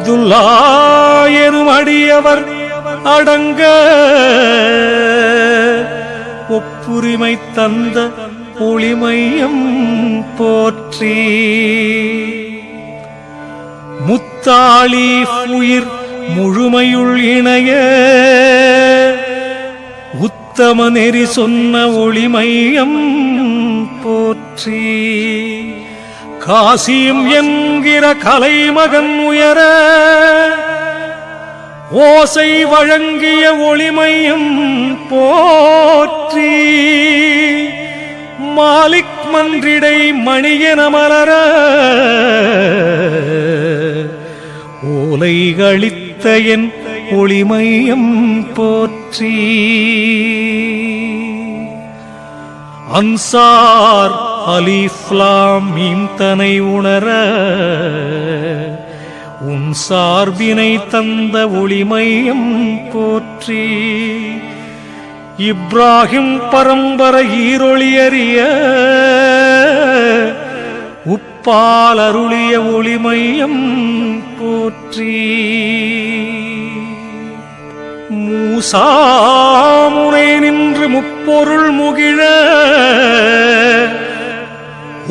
அப்துல்லா எனும் அடியவர் அடங்க ஒப்புரிமை தந்த ஒளிமையம் போற்றி. முத்தாளி உயிர் முழுமையுள் இணைய உத்தம நெறி சொன்ன ஒளிமையம் போற்றி. காசியும் என்கிற கலைமகன் உயர ஓசை வழங்கிய ஒளிமையும் போற்றி மாலிக் மன்றிடை மணியன மலர ஓலைகளித்த என் ஒளிமையம் போற்றி. அன்சார் அலிஃப்லாம் மீம் தனை உணர உன் சார்பினை தந்த ஒளிமையம் போற்றி. இப்ராஹிம் பரம்பரை ஈரொளியறிய உப்பால் அருளிய ஒளிமையம் போற்றி. மூசாமுனை நின்று முப்பொருள் முகிழ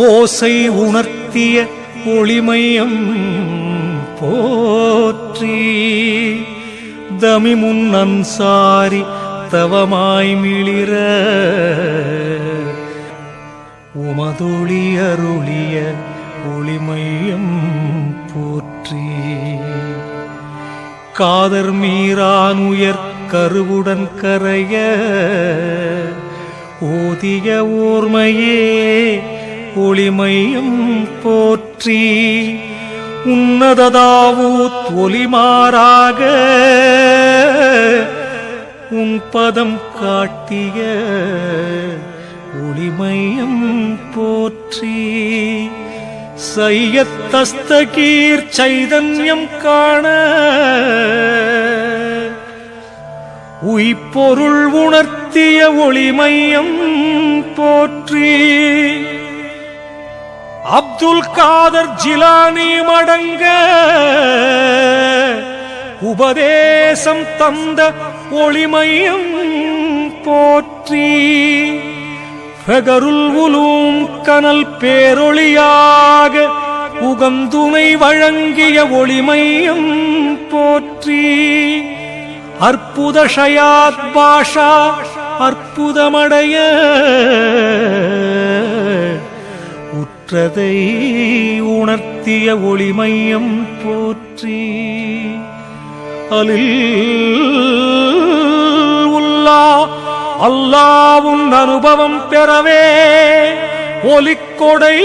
ஓசை உணர்த்திய ஒளிமையம் போற்றி. தமி முன் அன்சாரி தவமாய் மிளிர. உமதொளி அருளிய ஒளிமையம் போற்றி. காதர் மீறான் உயர் கருவுடன் கரைய. ஓதிய ஓர்மையே ஒளிமையும் போற்றி உன்னததாவூத் ஒளிமாறாக உன் பதம் காட்டிய ஒளிமையம் போற்றி. சையத்தஸ்தகீர் சைதன்யம் காண உய்பொருள் உணர்த்திய ஒளிமையம் போற்றி. அப்துல் காதர் ஜிலானி மடங்க உபதேசம் தந்த ஒளிமையும் போற்றி. பெகருள் உலூம் கனல் பேரொளியாக உகந்துணை வழங்கிய ஒளிமையும் போற்றி. அற்புத ஷயாத் பாஷா அற்புதமடைய உற்றதை உணர்த்திய ஒளிமையம் போற்றி. அலில் உள்ளா அல்லாவும் அனுபவம் பெறவே ஒலிக்கொடை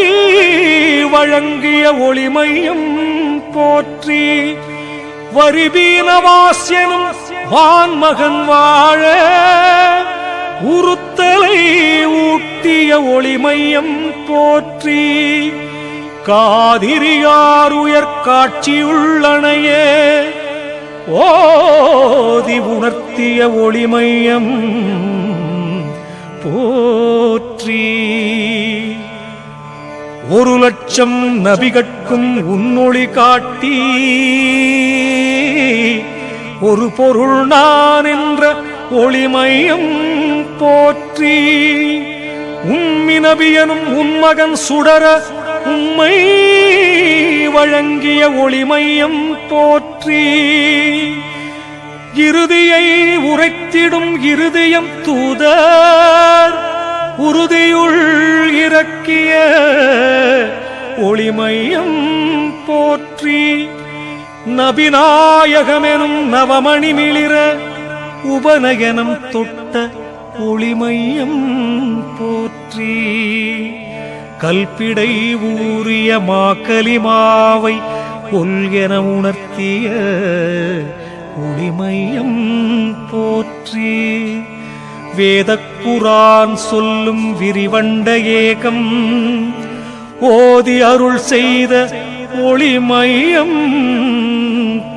வழங்கிய ஒளிமையும் போற்றி. வரிபீனவாசியனும் வான்மகன் வாழ உறுத்தலை ஊட்டிய ஒளிமையம் போற்றி. காதிரியார் உயர் காட்சியுள்ளனையே ஓதி உணர்த்திய ஒளிமையம் போற்றி. ஒரு லட்சம் நபிகட்கும் உன்னொளி காட்டி. ஒரு பொருள் நான் என்ற ஒளிமையம் போற்றி. உம்மினபியனும் உம்மகன் சுடர உம்மை வழங்கிய ஒளிமையம் போற்றி. இறுதியை உரைத்திடும் இருதயம் தூதர் உறுதியுள் இறக்கிய ஒளிமையம் போற்றி. நபிநாயகமெனும் நவமணி மிளிர உபநயனம் தொட்ட ஒளிமையம் போ போற்றி கல்பிடை ஊறிய மாக்கலிமாவை கொல்கென உணர்த்திய ஒளிமையம் போற்றி. வேதக்குரான் சொல்லும் விரிவண்ட ஏகம் ஓதி அருள் செய்த ஒளிமையம்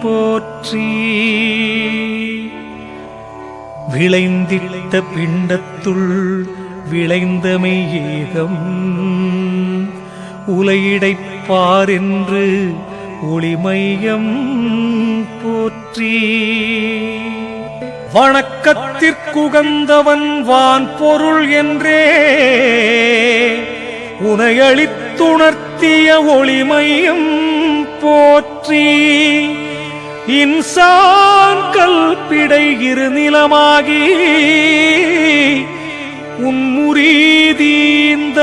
போற்றி. விளைந்திட்ட பிண்டத்துள் விளைந்தமை ஏகம். உலையிடைப்பார் என்று ஒளிமையம் போற்றி. வணக்கத்திற்குகந்தவன் வான் பொருள் என்றே உனையளித்துணர்த்திய ஒளிமையம் போற்றி. இன்சான் கல்பிடை இருநிலமாகி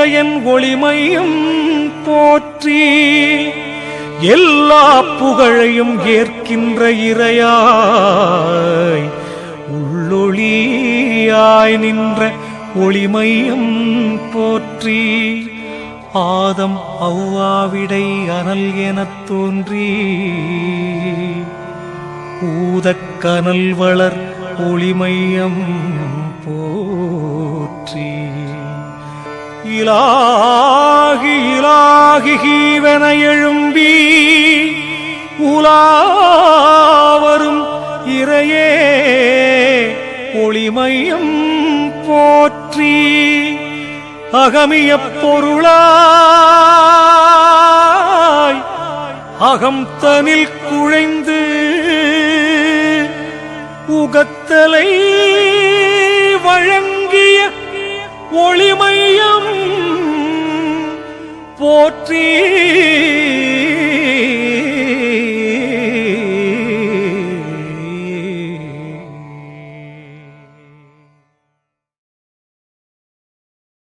உதயன் ஒளிமையும் போற்றி எல்லா புகழையும் ஏற்கின்ற இறையாய் உள்ளொளியாய் நின்ற ஒளிமையும் போற்றி ஆதம் அவ்வாவிடை அனல் எனத் தோன்றி ஊதக்கனல் வளர் ஒளிமையம் போற்றி இலாகி இலாகி ஹீவன எழும்பி உலாவரும் இறையே ஒளிமையும் போற்றி அகமிய பொருளாய் அகம் தனில் குழைந்து உகத்தலை வழங்கிய ஒளிமையம் போற்றி